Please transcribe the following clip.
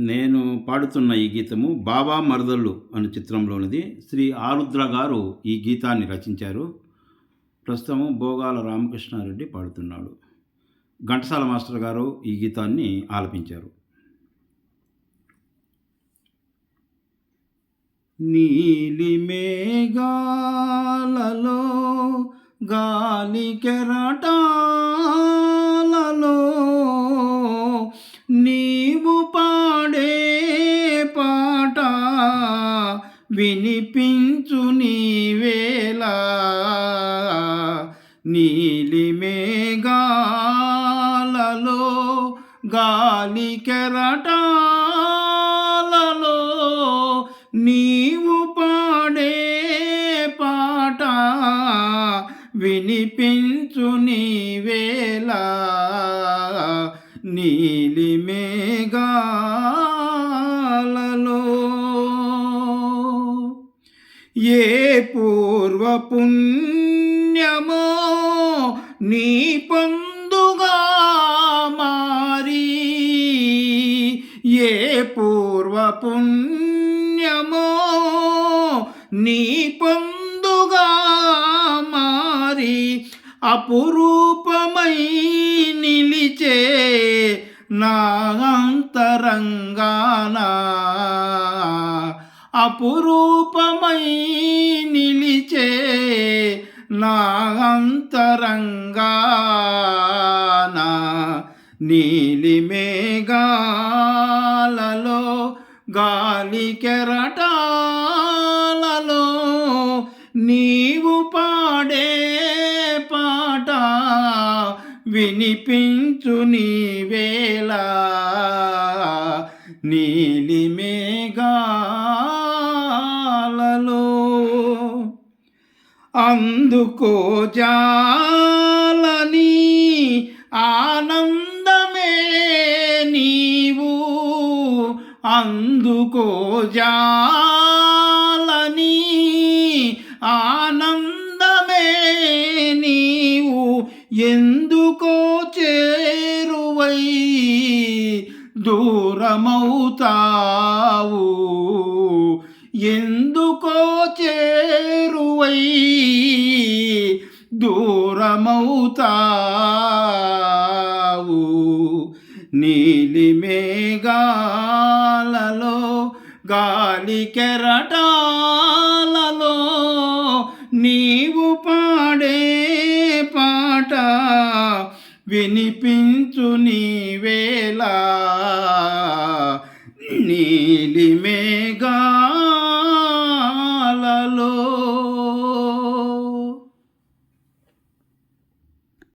నేను పాడుతున్న ఈ గీతము బాబా మరదళ్ళు అనే చిత్రంలోనిది. శ్రీ ఆరుద్ర గారు ఈ గీతాన్ని రచించారు. ప్రస్తుతము భోగాల రామకృష్ణారెడ్డి పాడుతున్నాడు. ఘంటసాల మాస్టర్ గారు ఈ గీతాన్ని ఆలపించారు. నీలి మేఘాలలో గాలి కెరటా వినిపించు నీవేలా నీలి మేఘాలలో గాలి కెరటాలలో నీవు పాడే పాట వినిపించు నీవేలా నీలి మేఘా ఏ పూర్వపుణ్యమో నీ పొందుగా మారి. ఏ పూర్వపుణ్యమో నీ పొందుగా మారి. అపురూపమై నిలిచే నా అంతరంగానా అపురూపమై నిలిచే నా అంతరంగాన నీలి మేఘాలలో గాలి కెరటాలలో నీవు పాడే పాట వినిపించు నీవేళ నీ అందుకో జాలని ఆనందమే నీవు. అందుకో జాలని ఆనందమే నీవు. ఎందుకో చేరువై దూరమవుతావు. ఎందుకో చేరువై దూరమవుతావు? నీలి మేఘాలలో గాలి కెరటాలలో నీవు పాడే పాట వినిపించు నీవేలా నీలి